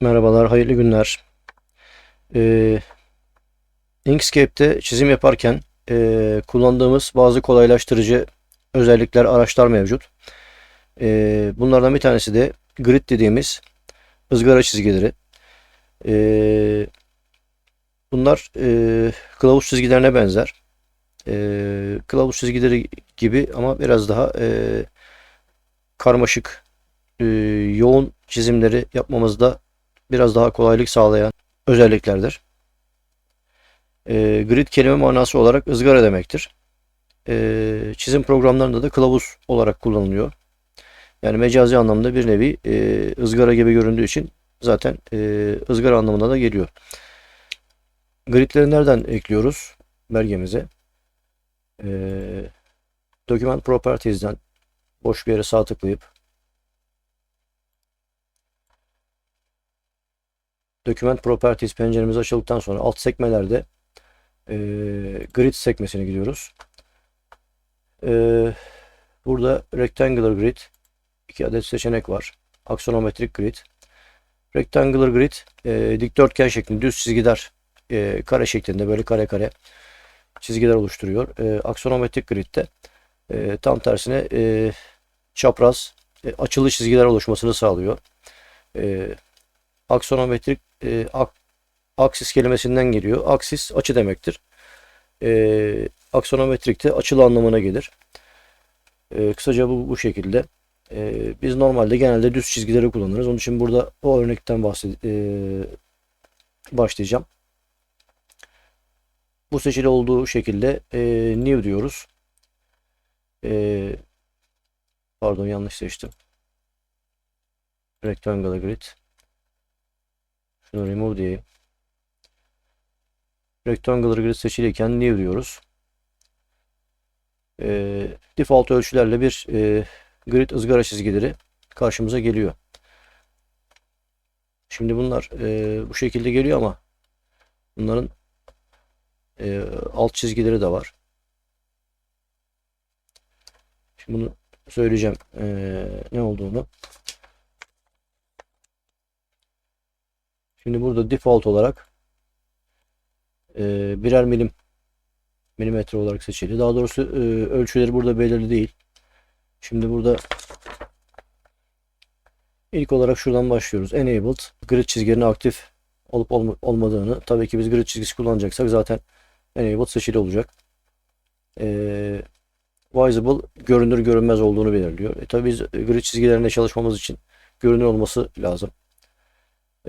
Merhabalar, hayırlı günler. Ee, Inkscape'te çizim yaparken ee, kullandığımız bazı kolaylaştırıcı özellikler, araçlar mevcut. Ee, bunlardan bir tanesi de grid dediğimiz ızgara çizgileri. Ee, bunlar ee, kılavuz çizgilerine benzer. Ee, kılavuz çizgileri gibi ama biraz daha ee, karmaşık, ee, yoğun çizimleri yapmamızda biraz daha kolaylık sağlayan özelliklerdir. E, grid kelime manası olarak ızgara demektir. E, çizim programlarında da kılavuz olarak kullanılıyor. Yani mecazi anlamda bir nevi e, ızgara gibi göründüğü için zaten e, ızgara anlamına da geliyor. Gridleri nereden ekliyoruz belgemize? E, Document Properties'den boş bir yere sağ tıklayıp Document Properties penceremiz açıldıktan sonra alt sekmelerde e, Grid sekmesine gidiyoruz. E, burada Rectangular Grid iki adet seçenek var. Aksonometrik Grid. Rectangular Grid e, dikdörtgen şeklinde düz çizgiler e, kare şeklinde böyle kare kare çizgiler oluşturuyor. E, aksonometrik Grid'de e, tam tersine e, çapraz e, açılı çizgiler oluşmasını sağlıyor. E, aksonometrik e, ak, aksis kelimesinden geliyor. Aksis açı demektir. E, aksonometrik de açılı anlamına gelir. E, kısaca bu, bu şekilde. E, biz normalde genelde düz çizgileri kullanırız. Onun için burada o örnekten bahsed e, başlayacağım. Bu seçili olduğu şekilde e, new diyoruz. E, pardon yanlış seçtim. Rectangular grid. Şunu remove diyeyim. Rectangular grid seçiliyken new diyoruz. E, default ölçülerle bir e, grid ızgara çizgileri karşımıza geliyor. Şimdi bunlar e, bu şekilde geliyor ama bunların e, alt çizgileri de var. Şimdi bunu söyleyeceğim e, ne olduğunu. Şimdi burada default olarak e, birer milim milimetre olarak seçili. Daha doğrusu e, ölçüleri burada belirli değil. Şimdi burada ilk olarak şuradan başlıyoruz. Enabled grid çizgilerinin aktif olup olma, olmadığını. Tabii ki biz grid çizgisi kullanacaksak zaten enabled seçili olacak. E, visible görünür görünmez olduğunu belirliyor. E, tabii biz grid çizgilerinde çalışmamız için görünür olması lazım.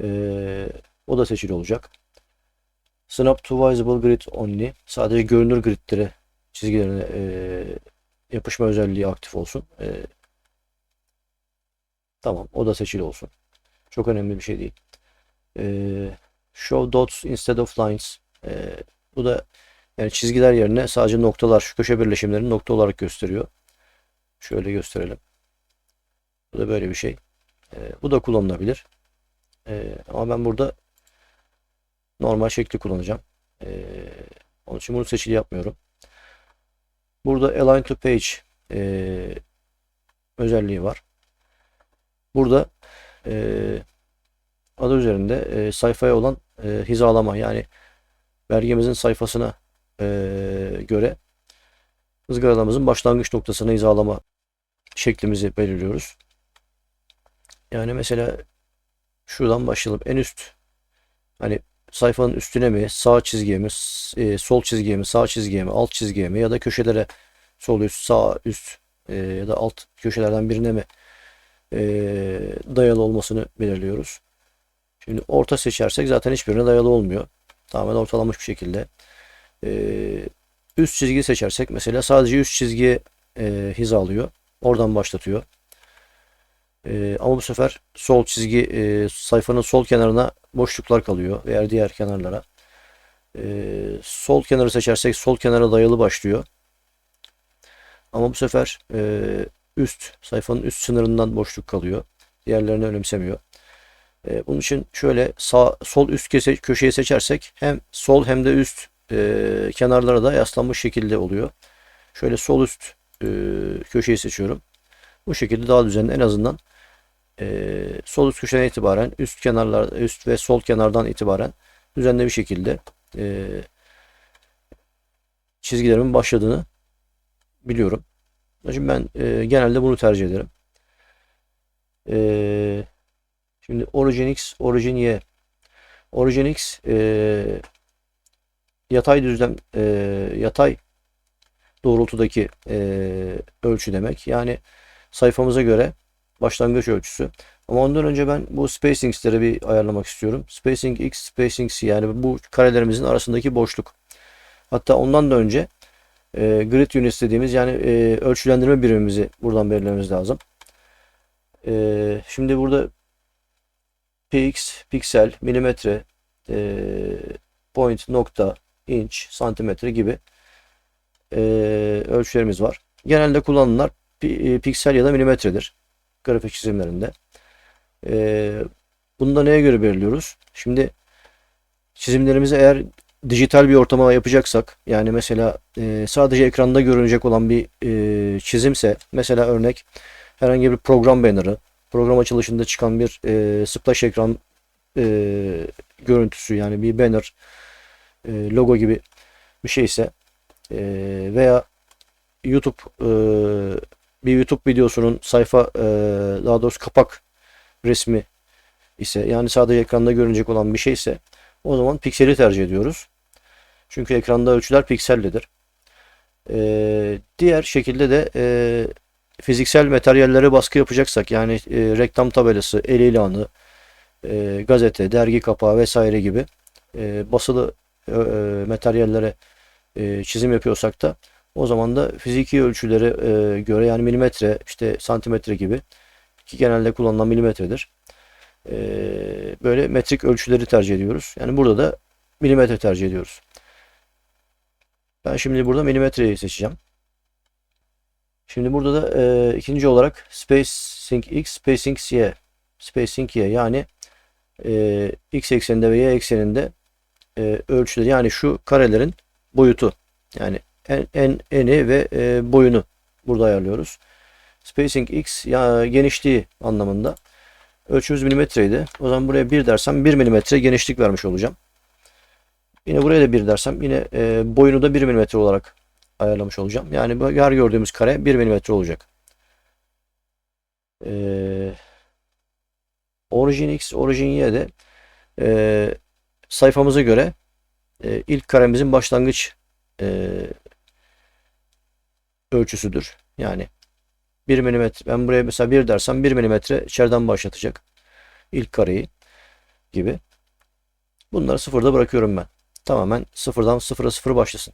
Ee, o da seçili olacak. Snap to Visible Grid Only. Sadece görünür gridlere çizgilerine e, yapışma özelliği aktif olsun. E, tamam. O da seçili olsun. Çok önemli bir şey değil. E, show dots instead of lines. E, bu da yani çizgiler yerine sadece noktalar, şu köşe birleşimlerini nokta olarak gösteriyor. Şöyle gösterelim. Bu da böyle bir şey. E, bu da kullanılabilir. Ee, ama ben burada normal şekli kullanacağım. Ee, onun için bunu seçili yapmıyorum. Burada Align to Page e, özelliği var. Burada e, adı üzerinde e, sayfaya olan e, hizalama yani belgemizin sayfasına e, göre ızgaralamızın başlangıç noktasına hizalama şeklimizi belirliyoruz. Yani mesela şuradan başlayalım. En üst hani sayfanın üstüne mi, sağ çizgiye mi, e, sol çizgiye mi, sağ çizgiye mi, alt çizgiye mi ya da köşelere sol üst, sağ üst e, ya da alt köşelerden birine mi e, dayalı olmasını belirliyoruz. Şimdi orta seçersek zaten hiçbirine dayalı olmuyor. Tamamen ortalamış bir şekilde. E, üst çizgi seçersek mesela sadece üst çizgiye e, hizalıyor. Oradan başlatıyor. E, ama bu sefer sol çizgi e, sayfanın sol kenarına boşluklar kalıyor. Veya diğer kenarlara. E, sol kenarı seçersek sol kenara dayalı başlıyor. Ama bu sefer e, üst sayfanın üst sınırından boşluk kalıyor. Diğerlerini önemsemiyor. E, bunun için şöyle sağ sol üst köşeyi seçersek hem sol hem de üst e, kenarlara da yaslanmış şekilde oluyor. Şöyle sol üst e, köşeyi seçiyorum. Bu şekilde daha düzenli en azından e, sol üst köşeden itibaren üst kenarlar üst ve sol kenardan itibaren düzenli bir şekilde e, çizgilerimin başladığını biliyorum. Şimdi ben e, genelde bunu tercih ederim. E, şimdi Origin X, Origin Y. Origin X e, yatay düzlem e, yatay doğrultudaki e, ölçü demek. Yani sayfamıza göre başlangıç ölçüsü. Ama ondan önce ben bu spacings'leri bir ayarlamak istiyorum. Spacing X, Spacing C yani bu karelerimizin arasındaki boşluk. Hatta ondan da önce e, grid units dediğimiz yani e, ölçülendirme birimimizi buradan belirlememiz lazım. E, şimdi burada px, piksel, milimetre, e, point, nokta, inç, santimetre gibi e, ölçülerimiz var. Genelde kullanılanlar pi, piksel ya da milimetredir grafik çizimlerinde. E, bunu da neye göre belirliyoruz? Şimdi çizimlerimizi eğer dijital bir ortama yapacaksak yani mesela e, sadece ekranda görünecek olan bir e, çizimse mesela örnek herhangi bir program banner'ı program açılışında çıkan bir e, splash ekran e, görüntüsü yani bir banner e, logo gibi bir şeyse e, veya YouTube e, bir YouTube videosunun sayfa e, daha doğrusu kapak resmi ise yani sadece ekranda görünecek olan bir şeyse o zaman pikseli tercih ediyoruz. Çünkü ekranda ölçüler piksellidir. Ee, diğer şekilde de e, fiziksel materyallere baskı yapacaksak yani e, reklam tabelası, el ilanı, e, gazete, dergi kapağı vesaire gibi e, basılı e, e, materyallere e, çizim yapıyorsak da o zaman da fiziki ölçülere e, göre yani milimetre, işte santimetre gibi ki genelde kullanılan milimetredir. E, böyle metrik ölçüleri tercih ediyoruz. Yani burada da milimetre tercih ediyoruz. Ben şimdi burada milimetreyi seçeceğim. Şimdi burada da e, ikinci olarak spacing x, spacing y. Spacing y yani e, x ekseninde ve y ekseninde e, ölçüleri yani şu karelerin boyutu. Yani en, en eni ve e, boyunu burada ayarlıyoruz. Spacing x ya genişliği anlamında. Ölçümüz milimetreydi. O zaman buraya 1 dersem 1 milimetre genişlik vermiş olacağım. Yine buraya da 1 dersem yine e, boyunu da 1 mm olarak ayarlamış olacağım. Yani bu her gördüğümüz kare 1 mm olacak. E, Origin X, Origin Y'de e, sayfamıza göre e, ilk karemizin başlangıç e, ölçüsüdür. Yani 1 mm ben buraya mesela 1 dersem 1 mm içeriden başlatacak ilk kareyi gibi. Bunları sıfırda bırakıyorum ben. Tamamen sıfırdan sıfıra sıfır başlasın.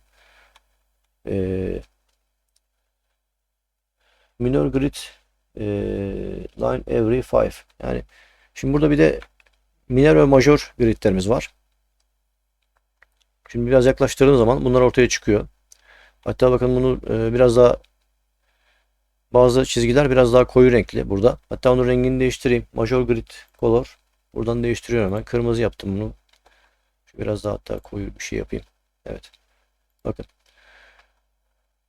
Ee, minor grid e, line every five. Yani şimdi burada bir de minor ve major gridlerimiz var. Şimdi biraz yaklaştırdığım zaman bunlar ortaya çıkıyor. Hatta bakın bunu e, biraz daha bazı çizgiler biraz daha koyu renkli burada. Hatta onun rengini değiştireyim. Major grid color. Buradan değiştiriyorum hemen. Kırmızı yaptım bunu. Biraz daha hatta koyu bir şey yapayım. Evet. Bakın.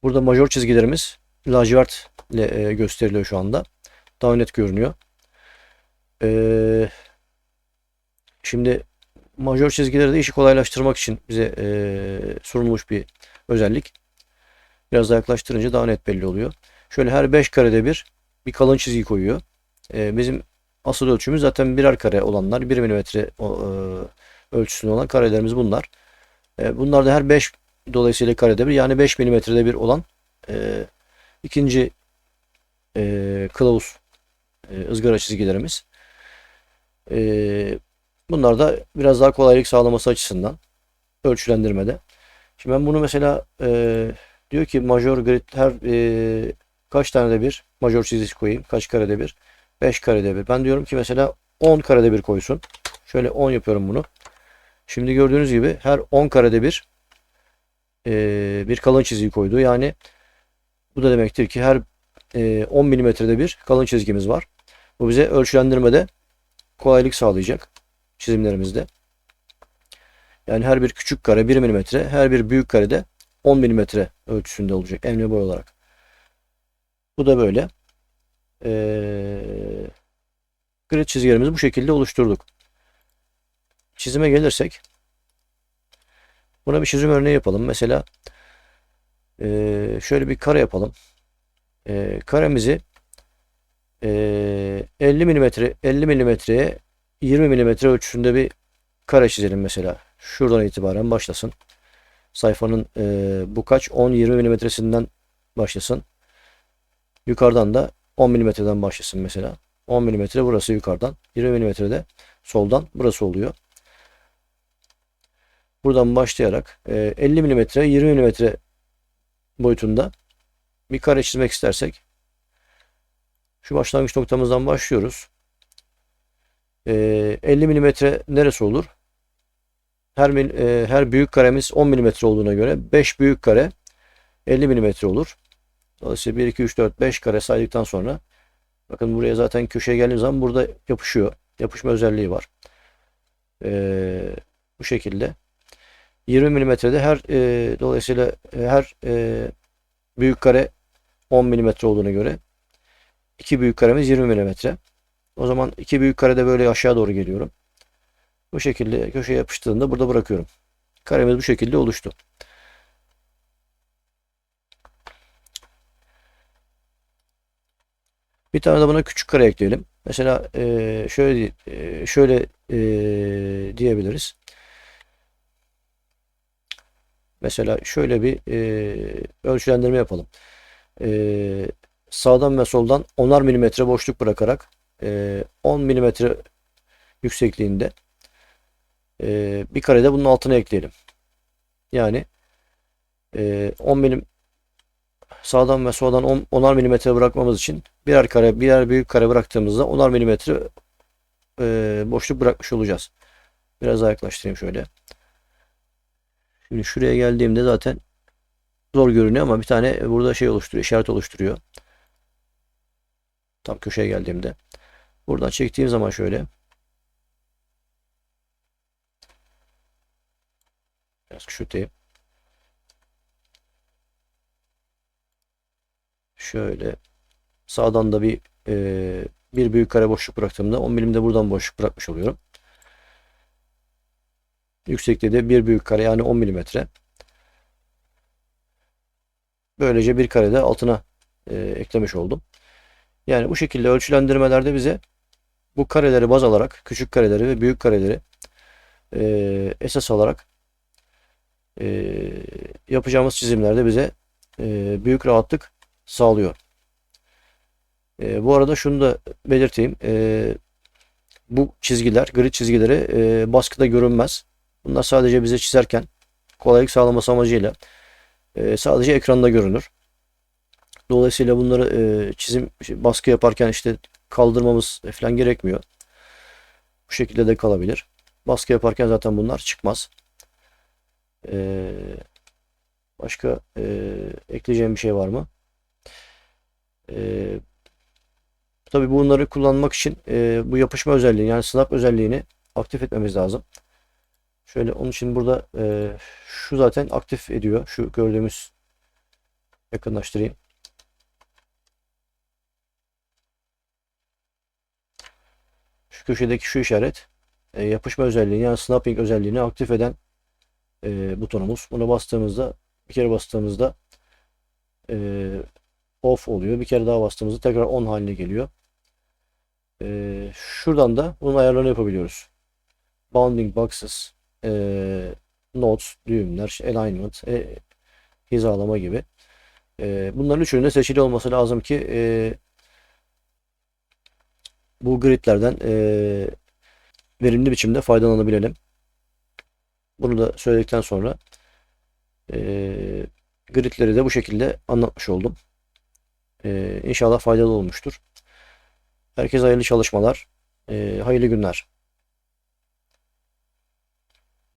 Burada major çizgilerimiz lacivert ile e, gösteriliyor şu anda. Daha net görünüyor. Ee, şimdi major çizgileri de işi kolaylaştırmak için bize e, sunulmuş bir özellik. Biraz daha yaklaştırınca daha net belli oluyor. Şöyle her 5 karede bir bir kalın çizgi koyuyor. E, bizim asıl ölçümüz zaten birer kare olanlar 1 mm e, ölçüsünde olan karelerimiz bunlar. E, bunlar da her 5 dolayısıyla karede bir yani 5 milimetrede bir olan e, ikinci e, kılavuz e, ızgara çizgilerimiz. E, bunlar da biraz daha kolaylık sağlaması açısından ölçülendirmede. Şimdi ben bunu mesela e, diyor ki major grid her e, kaç tane de bir major çizgisi koyayım kaç karede bir 5 karede bir. Ben diyorum ki mesela 10 karede bir koysun. Şöyle 10 yapıyorum bunu. Şimdi gördüğünüz gibi her 10 karede bir e, bir kalın çizgi koydu. Yani bu da demektir ki her e, 10 milimetrede bir kalın çizgimiz var. Bu bize ölçülendirmede kolaylık sağlayacak çizimlerimizde. Yani her bir küçük kare 1 milimetre, her bir büyük kare de 10 milimetre ölçüsünde olacak emre boy olarak. Bu da böyle. Ee, Grid çizgilerimizi bu şekilde oluşturduk. Çizime gelirsek buna bir çizim örneği yapalım. Mesela eee, şöyle bir kare yapalım. Eee, karemizi eee, 50 milimetre 50 milimetreye 20 milimetre ölçüsünde bir kare çizelim mesela. Şuradan itibaren başlasın. Sayfanın eee, bu kaç? 10-20 milimetresinden başlasın. Yukarıdan da 10 milimetreden başlasın mesela. 10 milimetre burası yukarıdan. 20 milimetre de soldan burası oluyor. Buradan başlayarak eee, 50 milimetre 20 milimetre boyutunda bir kare çizmek istersek şu başlangıç noktamızdan başlıyoruz. Eee, 50 milimetre neresi olur? Her eee, her büyük karemiz 10 milimetre olduğuna göre 5 büyük kare 50 milimetre olur. Dolayısıyla 1 2 3 4 5 kare saydıktan sonra bakın buraya zaten köşeye geldiğim zaman burada yapışıyor. Yapışma özelliği var. Eee, bu şekilde 20 milimetrede her eee, dolayısıyla e, her eee, büyük kare 10 milimetre olduğuna göre iki büyük karemiz 20 milimetre. O zaman iki büyük karede böyle aşağı doğru geliyorum. Bu şekilde köşeye yapıştığında burada bırakıyorum. Karemiz bu şekilde oluştu. Bir tane de buna küçük kare ekleyelim. Mesela eee, şöyle eee, şöyle eee, diyebiliriz. Mesela şöyle bir ölçülendirme yapalım. Sağdan ve soldan 10'ar milimetre boşluk bırakarak eee, 10 milimetre yüksekliğinde eee, bir karede bunun altına ekleyelim. Yani eee 10 milim sağdan ve soldan 10, 10'ar milimetre bırakmamız için birer kare birer büyük kare bıraktığımızda 10'ar milimetre eee, boşluk bırakmış olacağız. Biraz daha yaklaştırayım şöyle. Şimdi şuraya geldiğimde zaten zor görünüyor ama bir tane burada şey oluşturuyor, işaret oluşturuyor. Tam köşeye geldiğimde. Buradan çektiğim zaman şöyle. Biraz küçülteyim. Şöyle sağdan da bir e, bir büyük kare boşluk bıraktığımda 10 milimde buradan boşluk bırakmış oluyorum. Yüksekliği de bir büyük kare yani 10 milimetre. Böylece bir karede altına e, eklemiş oldum. Yani bu şekilde ölçülendirmelerde bize bu kareleri baz alarak küçük kareleri ve büyük kareleri e, esas alarak e, yapacağımız çizimlerde bize e, büyük rahatlık sağlıyor. E, bu arada şunu da belirteyim. E, bu çizgiler, grid çizgileri e, baskıda görünmez. Bunlar sadece bize çizerken kolaylık sağlaması amacıyla e, sadece ekranda görünür. Dolayısıyla bunları e, çizim baskı yaparken işte kaldırmamız falan gerekmiyor. Bu şekilde de kalabilir. Baskı yaparken zaten bunlar çıkmaz. E, başka e, ekleyeceğim bir şey var mı? E, tabii bunları kullanmak için e, bu yapışma özelliğini yani snap özelliğini aktif etmemiz lazım. Şöyle onun için burada e, şu zaten aktif ediyor. Şu gördüğümüz yakınlaştırayım. Şu köşedeki şu işaret e, yapışma özelliğini yani snapping özelliğini aktif eden e, butonumuz. Buna bastığımızda bir kere bastığımızda e, off oluyor. Bir kere daha bastığımızda tekrar on haline geliyor. E, şuradan da bunun ayarlarını yapabiliyoruz. Bounding boxes, e, nodes, düğümler, alignment, e, hizalama gibi. E, bunların üçünün de seçili olması lazım ki e, bu gridlerden e, verimli biçimde faydalanabilelim. Bunu da söyledikten sonra e, gridleri de bu şekilde anlatmış oldum. E, inşallah faydalı olmuştur. Herkese hayırlı çalışmalar, e, hayırlı günler.